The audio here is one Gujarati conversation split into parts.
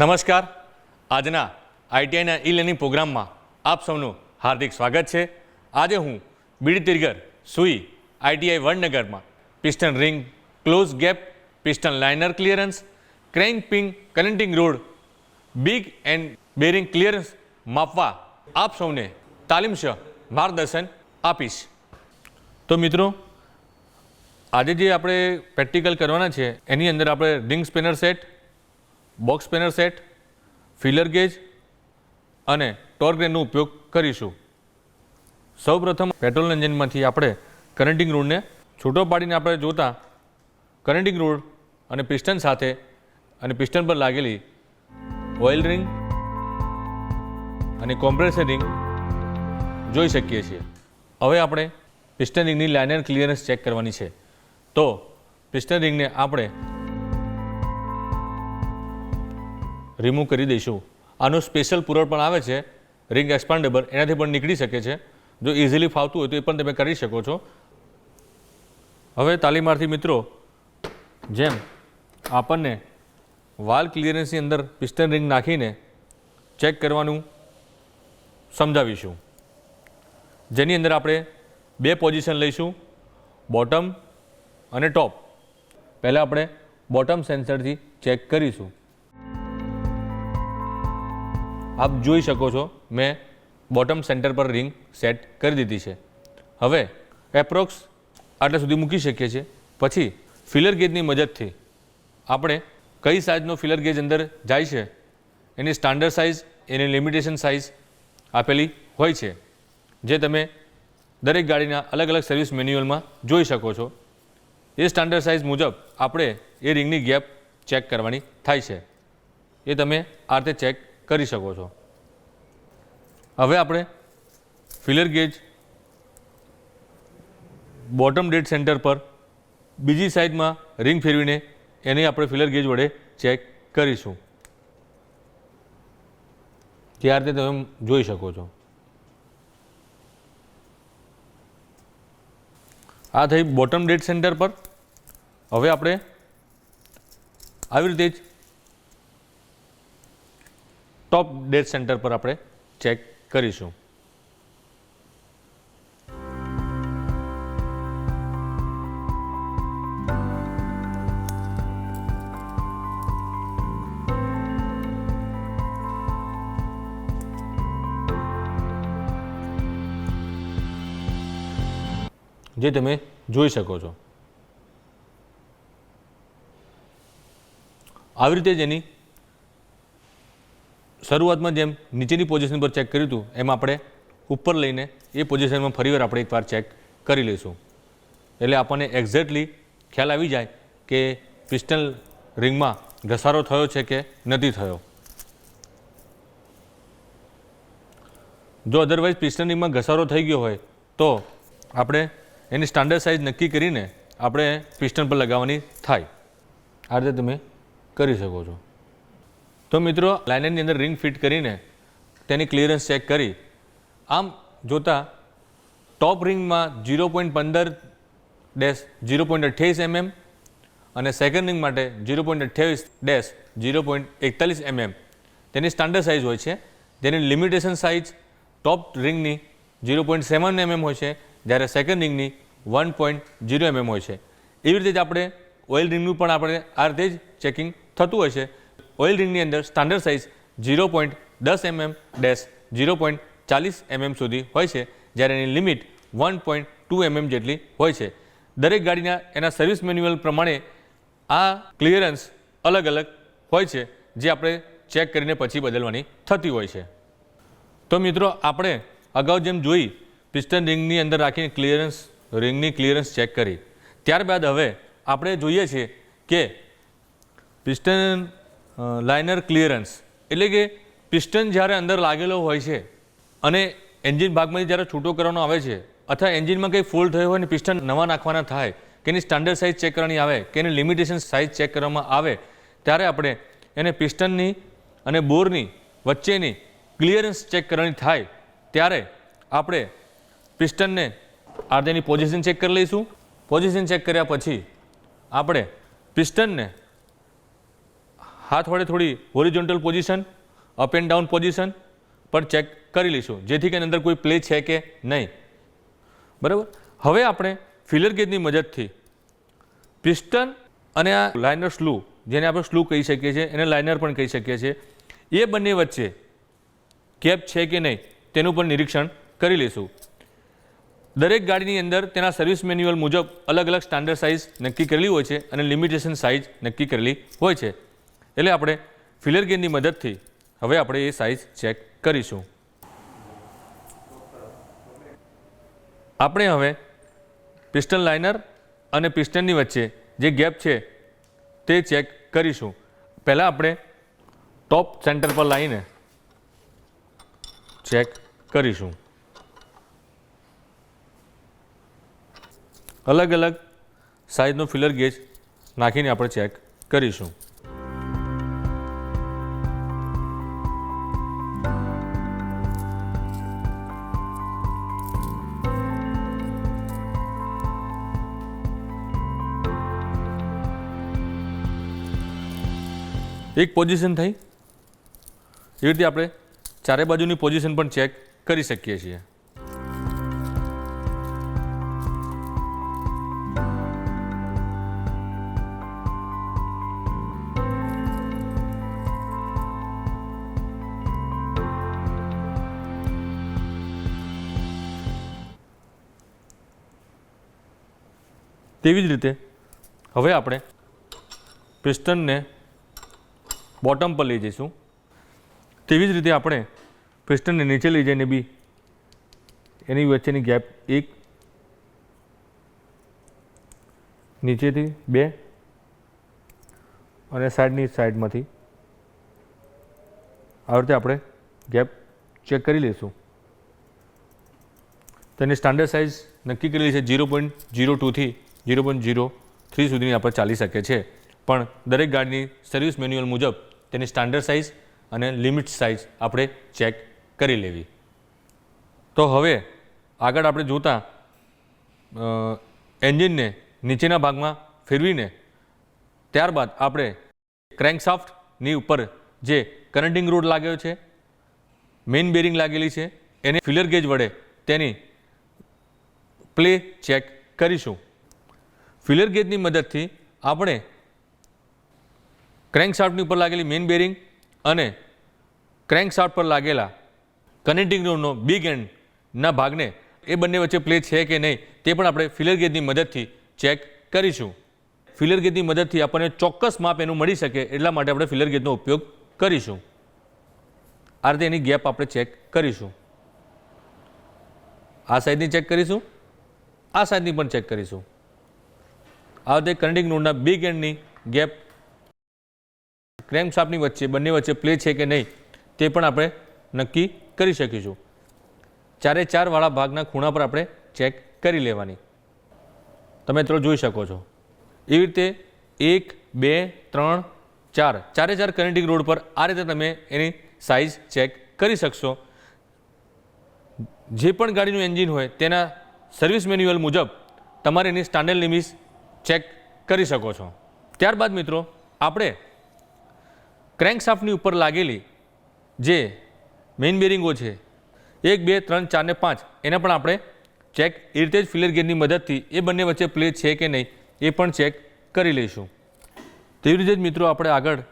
નમસ્કાર. આજના આઈટીઆઈના ઈ લર્નિંગ પ્રોગ્રામમાં આપ સૌનું હાર્દિક સ્વાગત છે. આજે હું બીડી તિરગર સુઈ ITI વડનગરમાં piston ring close gap, piston liner clearance crank pin connecting rod, big end bearing clearance માપવા આપ સૌને તાલીમશ માર્ગદર્શન આપીશ. તો મિત્રો, આજે જે આપણે પ્રેક્ટિકલ કરવાના છે, એની અંદર આપણે ring spanner set box spanner set, feeler gauge અને ટોર્ગ્રેનનો ઉપયોગ કરીશું. સૌપ્રથમ પેટ્રોલ એન્જિનમાંથી આપણે કરંટિંગ રોડને છૂટો પાડીને આપણે જોતા કરંટિંગ રોડ અને પિસ્ટન સાથે અને પિસ્ટન પર લાગેલી ઓઇલ રિંગ અને કોમ્પ્રેસર રિંગ જોઈ શકીએ છીએ. હવે આપણે પિસ્ટન રિંગની લાઇનર ક્લિયરન્સ ચેક કરવાની છે. તો પિસ્ટન રિંગને આપણે રિમૂવ કરી દઈશું. આનું સ્પેશિયલ પુરળ પણ આવે છે. રિંગ એક્સપાન્ડેબલ એનાથી પણ નીકળી શકે છે. જો ઇઝીલી ફાવતું હોય તો એ પણ તમે કરી શકો છો. હવે તાલીમાર્થી મિત્રો, જેમ આપણને વાલ ક્લિયરન્સની અંદર પિસ્ટન રિંગ નાખીને ચેક કરવાનું સમજાવીશું. જેની અંદર આપણે બે પોઝિશન લઈશું બોટમ અને ટોપ પહેલાં આપણે બોટમ સેન્સરથી ચેક કરીશું. આપ જોઈ શકો છો, મેં બોટમ સેન્ટર પર રિંગ સેટ કરી દીધી છે. હવે એપ્રોક્સ આટલા સુધી મૂકી શકીએ છીએ. પછી ફિલર ગેજની મદદથી આપણે કઈ સાઇઝનો ફિલર ગેજ અંદર જાય છે, એની સ્ટાન્ડર્ડ સાઇઝ એની લિમિટેશન સાઇઝ આપેલી હોય છે, જે તમે દરેક ગાડીના અલગ અલગ સર્વિસ મેન્યુઅલમાં જોઈ શકો છો. એ સ્ટાન્ડર્ડ સાઇઝ મુજબ આપણે એ રિંગની ગેપ ચેક કરવાની થાય છે. એ તમે આ રીતે ચેક કરી શકો છો. હવે આપણે feeler gauge bottom dead centre પર બીજી સાઈડમાં રિંગ ફેરવીને એને આપણે ફિલર ગેજ વડે ચેક કરીશું. જે આ તમે જોઈ શકો છો. આ થઈ બોટમ ડેડ સેન્ટર પર. હવે આપણે આવી રીતે જ ટોપ ડેથ સેન્ટર પર આપણે ચેક કરીશું. જે તમે જોઈ શકો છો. આવી રીતે જ એની શરૂઆતમાં જેમ નીચેની પોઝિશન પર ચેક કર્યું હતું, એમ આપણે ઉપર લઈને એ પોઝિશનમાં ફરીવાર આપણે એકવાર ચેક કરી લઈશું. એટલે આપણને એક્ઝેક્ટલી ખ્યાલ આવી જાય કે પિસ્ટલ રિંગમાં ઘસારો થયો છે કે નથી થયો. જો અધરવાઇઝ પિસ્ટન રિંગમાં ઘસારો થઈ ગયો હોય, તો આપણે એની સ્ટાન્ડર્ડ સાઇઝ નક્કી કરીને આપણે પિસ્ટન પર લગાવવાની થાય. આ રીતે તમે કરી શકો છો. તો મિત્રો, લાઇનરની અંદર રિંગ ફિટ કરીને તેની ક્લિયરન્સ ચેક કરી. આમ જોતા ટોપ રિંગમાં ઝીરો પોઈન્ટ પંદર ડેશ ઝીરો પોઈન્ટ અઠ્યાવીસ એમએમ અને સેકન્ડ રિંગ માટે ઝીરો પોઈન્ટ અઠ્યાવીસ ડેશ ઝીરો પોઈન્ટ એકતાલીસ એમએમ તેની સ્ટાન્ડર્ડ સાઇઝ હોય છે. તેની લિમિટેશન સાઇઝ ટોપ રિંગની ઝીરો પોઈન્ટ સેવન એમએમ હોય છે, જ્યારે સેકન્ડ રિંગની વન પોઈન્ટ ઝીરો એમએમ હોય છે. એવી રીતે જ આપણે ઓઇલ રિંગનું પણ આપણે આ રીતે જ ચેકિંગ થતું હોય છે. ઓઇલ રિંગની અંદર સ્ટાન્ડર્ડ સાઇઝ ઝીરો પોઈન્ટ દસ એમએમ ડેશ ઝીરો પોઈન્ટ ચાલીસ એમએમ સુધી હોય છે, જ્યારે એની limit one point two MM જેટલી હોય છે. દરેક ગાડીના એના સર્વિસ મેન્યુઅલ પ્રમાણે આ ક્લિયરન્સ અલગ અલગ હોય છે, જે આપણે ચેક કરીને પછી બદલવાની થતી હોય છે. તો મિત્રો, આપણે અગાઉ જેમ જોઈ પિસ્ટન રિંગની અંદર રાખીને ક્લિયરન્સ રિંગની ક્લિયરન્સ ચેક કરી. ત્યારબાદ હવે આપણે જોઈએ છીએ કે પિસ્ટન લાઇનર ક્લિયરન્સ એટલે કે પિસ્ટન જ્યારે અંદર લાગેલો હોય છે અને એન્જિન ભાગમાંથી જ્યારે છૂટો કરવાનો આવે છે, અથવા એન્જિનમાં કંઈ ફોલ્ટ થયો હોય અને પિસ્ટન નવા નાખવાના થાય, કે એની સ્ટાન્ડર્ડ સાઇઝ ચેક કરવાની આવે, કે એની લિમિટેશન સાઇઝ ચેક કરવામાં આવે, ત્યારે આપણે એને પિસ્ટનની અને બોરની વચ્ચેની ક્લિયરન્સ ચેક કરવાની થાય, ત્યારે આપણે પિસ્ટનને આ તેની પોઝિશન ચેક કરી લઈશું. પોઝિશન ચેક કર્યા પછી આપણે પિસ્ટનને હાથ વડે થોડી horizontal position up and down position પર ચેક કરી લઈશું. જેથી કરીને અંદર કોઈ પ્લે છે કે નહીં. બરાબર? હવે આપણે ફિલર ગેજની મદદથી પિસ્ટન અને આ લાઇનર સ્લૂ જેને આપણે સ્લૂ કહી શકીએ છીએ, એને લાઇનર પણ કહી શકીએ છીએ, એ બંને વચ્ચે કેપ છે કે નહીં, તેનું પણ નિરીક્ષણ કરી લઈશું. દરેક ગાડીની અંદર તેના સર્વિસ મેન્યુઅલ મુજબ અલગ અલગ સ્ટાન્ડર્ડ સાઇઝ નક્કી કરેલી હોય છે અને લિમિટેશન સાઇઝ નક્કી કરેલી હોય છે. એટલે આપણે ફિલર ગેનની મદદથી હવે આપણે એ સાઇઝ ચેક કરીશું. આપણે હવે પિસ્ટન લાઇનર અને પિસ્ટનની વચ્ચે જે ગેપ છે તે ચેક કરીશું. પહેલાં આપણે ટોપ સેન્ટર પર લાવીને ચેક કરીશું. અલગ અલગ સાઇઝનો ફિલર ગેજ નાખીને આપણે ચેક કરીશું. એક પોઝિશન થઈ? એવી રીતે આપણે ચારે બાજુની પોઝિશન પણ ચેક કરી શકીએ છીએ. તેવી જ રીતે હવે આપણે પિસ્ટનને બોટમ પર લઈ જઈશું. તેવી જ રીતે આપણે પિસ્ટનને નીચે લઈ જઈને બી એની વચ્ચેની ગેપ એક, નીચેથી બે અને સાઈડની સાઈડમાંથી આવી રીતે આપણે ગેપ ચેક કરી લઈશું. તેની સ્ટાન્ડર્ડ સાઇઝ નક્કી કરેલી છે ઝીરો પોઈન્ટ ઝીરો ટુથી ઝીરો પોઈન્ટ ઝીરો થ્રી સુધીની આપણે ચાલી શકે છે. પણ દરેક ગાડીની સર્વિસ મેન્યુઅલ મુજબ તેની સ્ટાન્ડર્ડ સાઇઝ અને લિમિટ સાઇઝ આપણે ચેક કરી લેવી. તો હવે આગળ આપણે જોતા એન્જિનને નીચેના ભાગમાં ફેરવીને ત્યારબાદ આપણે ક્રેન્કશાફ્ટની ઉપર જે કરંટિંગ રોડ લાગ્યો છે મેઇન બેરિંગ લાગેલી છે, એને ફિલર ગેજ વડે તેની પ્લે ચેક કરીશું. ફિલર ગેજની મદદથી આપણે ક્રેન્કશાફ્ટની ઉપર લાગેલી મેઇન બેરિંગ અને ક્રેન્કશાફ્ટ પર લાગેલા કનેક્ટિંગ રોડનો બિગ એન્ડના ભાગને એ બંને વચ્ચે પ્લે છે કે નહીં તે પણ આપણે ફિલર ગેજની મદદથી ચેક કરીશું. ફિલર ગેજની મદદથી આપણને ચોક્કસ માપ એનું મળી શકે એટલા માટે આપણે ફિલર ગેજનો ઉપયોગ કરીશું. આ રીતે એની ગેપ આપણે ચેક કરીશું. આ સાઈડની ચેક કરીશું. આ સાઈડની પણ ચેક કરીશું. આ રીતે કનેક્ટિંગ નોડના બિગ એન્ડની ગેપ સાપની વચ્ચે, બંને વચ્ચે પ્લે છે કે નહીં, તે પણ આપણે નક્કી કરી શકીશું. ચારે ચારવાળા ભાગના ખૂણા પર આપણે ચેક કરી લેવાની. તમે મિત્રો જોઈ શકો છો. એવી રીતે એક, બે, ત્રણ, ચાર. ચારે ચાર કનેક્ટિંગ રોડ પર આ રીતે તમે એની સાઇઝ ચેક કરી શકશો. જે પણ ગાડીનું એન્જિન હોય, તેના સર્વિસ મેન્યુઅલ મુજબ તમારે એની સ્ટાન્ડર્ડ લિમિટ ચેક કરી શકો છો. ત્યારબાદ મિત્રો, આપણે ક્રેન્કશાફ્ટની ઉપર લાગેલી જે મેઇન બેરિંગો છે, એક, બે, ત્રણ, ચાર ને પાંચ, એને પણ આપણે ચેક એ રીતે જ ફિલર ગેરની મદદથી એ બંને વચ્ચે પ્લે છે કે નહીં, એ પણ ચેક કરી લઈશું. તેવી રીતે જ મિત્રો આપણે આગળ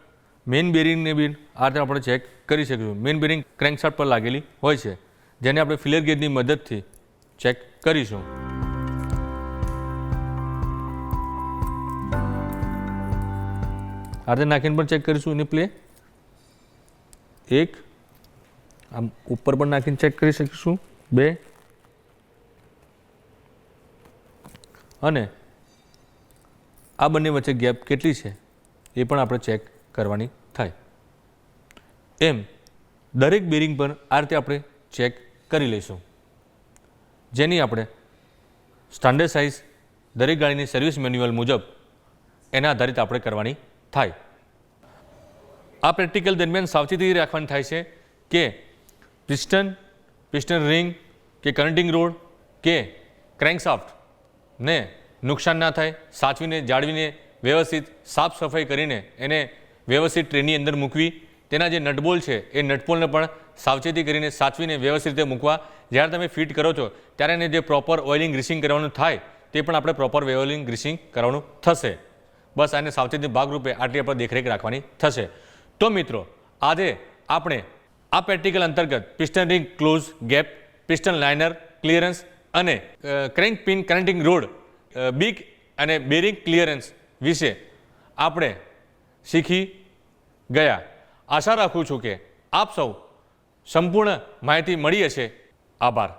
મેઇન બેરિંગને બી આ રીતે આપણે ચેક કરી શકીશું. મેઇન બેરિંગ ક્રેન્કશાફ્ટ પર લાગેલી હોય છે, જેને આપણે ફિલર ગેરની મદદથી ચેક કરીશું. રીતે નાખીને પણ ચેક કરીશું એની પ્લે એક, આમ ઉપર પણ નાખીને ચેક કરી શકીશું. બે. અને આ બંને વચ્ચે ગેપ કેટલી છે એ પણ આપણે ચેક કરવાની થાય. એમ, દરેક બેરિંગ પર આ રીતે આપણે ચેક કરી લઈશું. જેની આપણે સ્ટાન્ડર્ડ સાઇઝ દરેક ગાડીની સર્વિસ મેન્યુઅલ મુજબ એના આધારિત આપણે કરવાની થાય. આ પ્રેક્ટિકલ દરમિયાન સાવચેતી રાખવાની થાય છે કે પિસ્ટન પિસ્ટન રિંગ કે કરંટિંગ રોડ કે ક્રેન્કસાફ્ટ ને નુકસાન ના થાય, સાચવીને, જાળવીને, વ્યવસ્થિત સાફ સફાઈ કરીને એને વ્યવસ્થિત ટ્રેનની અંદર મૂકવી. તેના જે નટબોલ છે, એ નટબોલને પણ સાવચેતી કરીને સાચવીને વ્યવસ્થિત રીતે મૂકવા. જ્યારે તમે ફિટ કરો છો, ત્યારે એને જે પ્રોપર ઓઇલિંગ, ગ્રીસિંગ કરવાનું થાય, તે પણ આપણે પ્રોપર ઓઇલિંગ, ગ્રીસિંગ કરવાનું થશે. બસ આને સાવચેતી ભાગરૂપે આટલી આપણે દેખરેખ રાખવાની થશે. તો મિત્રો, આજે આપણે આ પ્રેક્ટિકલ અંતર્ગત piston ring close gap piston liner clearance અને crank pin connecting rod big અને બેરિંગ ક્લિયરન્સ વિશે આપણે શીખી ગયા. આશા રાખું છું કે આપ સૌ સંપૂર્ણ માહિતી મળી હશે. આભાર.